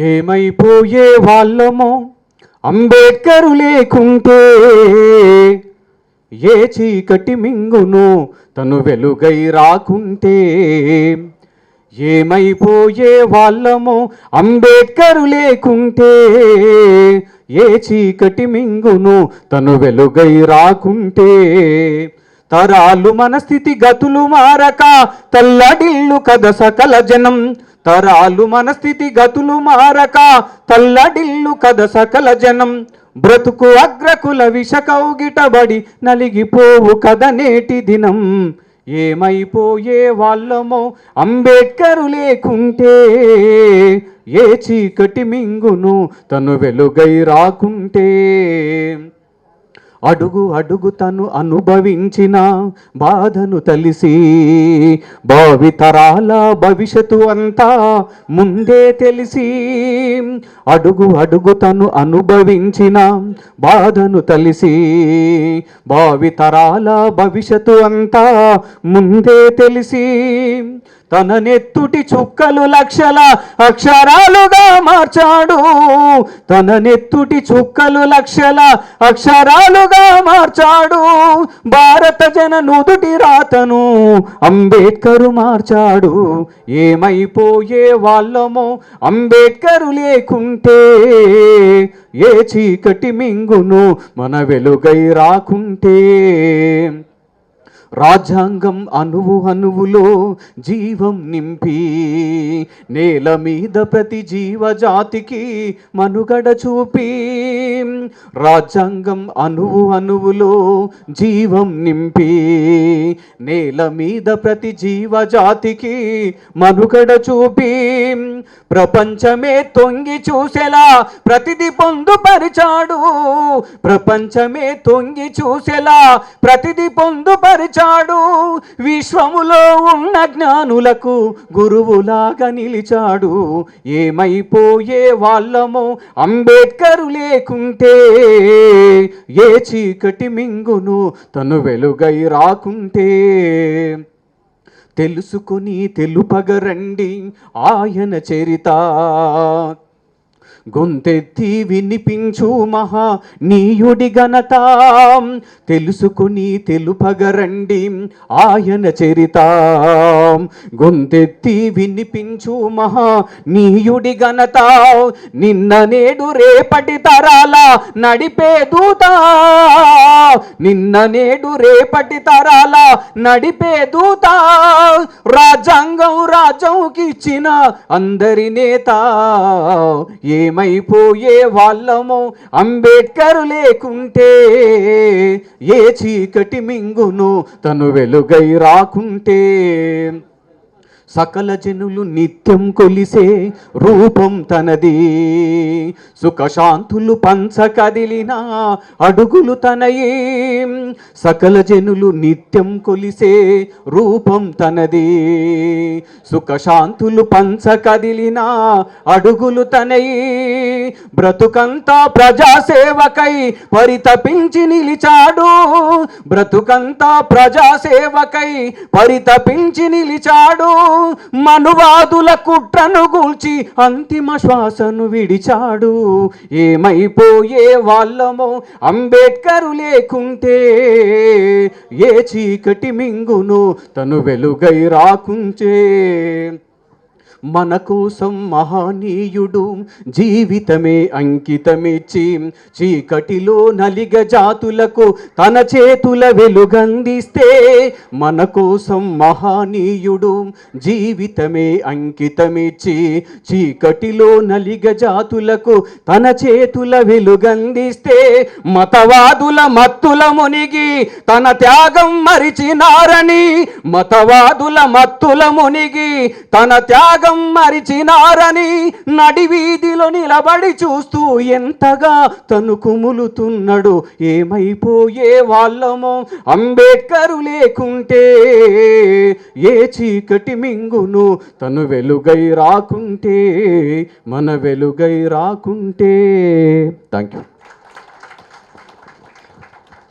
ఏమైపోయే వాళ్ళమో అంబేద్కరు లేకుంటే ఏ చీకటి మింగును తను వెలుగై రాకుంటే. ఏమైపోయే వాళ్ళము అంబేద్కరు లేకుంటే ఏ చీకటి మింగును తను వెలుగై రాకుంటే. తరాలు మన స్థితి గతులు మారక తల్లడిల్లు కథ సకల జనం తరాలు మన స్థితి గతులు మారక తల్లడిల్లు కథ సకల జనం. బ్రతుకు అగ్రకుల విషకౌగిటబడి నలిగిపోవు కథ నేటి దినం. ఏమైపోయే వాళ్ళమో అంబేద్కరు లేకుంటే ఏ చీకటి మింగును తను వెలుగై రాకుంటే. అడుగు అడుగు తను అనుభవించిన బాధను తలిసి భావితరాల భవిష్యత్తు అంతా ముందే తెలిసి అడుగు అడుగు తను అనుభవించిన బాధను తలిసి భావితరాల భవిష్యత్తు అంతా ముందే తెలిసి తన నెత్తుటి చుక్కలు లక్షల అక్షరాలుగా మార్చాడు. తన నెత్తుటి చుక్కలు లక్షల అక్షరాలుగా మార్చాడు. భారత జన నుదుటి రాతను అంబేద్కరు మార్చాడు. ఏమైపోయే వాళ్ళమో అంబేద్కరు లేకుంటే ఏ చీకటి మింగును మన వెలుగై రాకుంటే. రాజ్యాంగం అణువు అణువులో జీవం నింపి నేల మీద ప్రతి జీవజాతికి మనుగడ చూపి రాజ్యాంగం అణువు అణువులో జీవం నింపి నేల మీద ప్రతి జీవజాతికి మనుగడ చూపి ప్రపంచమే తొంగి చూసేలా ప్రతిది పొందుపరిచాడు. ప్రపంచమే తొంగి చూసేలా ప్రతిది పొందుపరిచాడు. విశ్వములో ఉన్న జ్ఞానులకు గురువులాగా నిలిచాడు. ఏమైపోయే వాళ్ళమో అంబేద్కరు లేకుంటే ఏ చీకటి మింగును తను వెలుగై రాకుంటే. తెలుసుకొని తెలుపగరండి ఆయన చరిత. గొంతెత్తి వినిపించు మహా నీయుడి ఘనత. తెలుసుకుని తెలుపగరండి ఆయన చరిత. గొంతెత్తి వినిపించు మహా నీయుడి ఘనత. నిన్న నేడు రేపటి తరాల నడిపే దూత. నిన్న నేడు రేపటి తరాల నడిపే దూత రాజ్యాంగం రాజ్యంకి ఇచ్చిన అందరి నేత. ఏమైపోయే వాళ్ళమో? అంబేద్కర్ లేకుంటే ఏ చీకటి మింగును? తను వెలుగై రాకుంటే సకల జనులు నిత్యం కొలిసే రూపం తనది. సుఖశాంతులు పంచ కదిలిన అడుగులు తనయే. సకల జనులు నిత్యం కొలిసే రూపం తనది. సుఖశాంతులు పంచ కదిలిన అడుగులు తనయే. బ్రతుకంతా ప్రజాసేవకై పరితపించి నిలిచాడు. బ్రతుకంతా ప్రజాసేవకై పరితపించి నిలిచాడు. మనువాదుల కుట్రను గూల్చి అంతిమ శ్వాసను విడిచాడు. ఏమైపోయే వాళ్ళమో అంబేద్కరు లేకుంటే ఏ చీకటి మింగును తను వెలుగై రాకుంచే మన కోసం మహనీయుడు జీవితమే అంకితమిచ్చి చీకటిలో నలిగ జాతులకు తన చేతుల వెలుగందిస్తే మన కోసం మహనీయుడు జీవితమే అంకితమిచ్చి చీకటిలో నలిగ జాతులకు తన చేతుల వెలుగందిస్తే మతవాదుల మత్తుల మునిగి తన త్యాగం మరిచినారని మతవాదుల మత్తుల మునిగి తన త్యాగం మరిచినారని నడివీధిలో నిలబడి చూస్తూ ఎంతగా తను కుములుతున్నాడు ఏమైపోయే వాళ్ళమో అంబేద్కరు లేకుంటే ఏ చీకటి మింగును తను వెలుగై రాకుంటే మన వెలుగై రాకుంటే. Thank you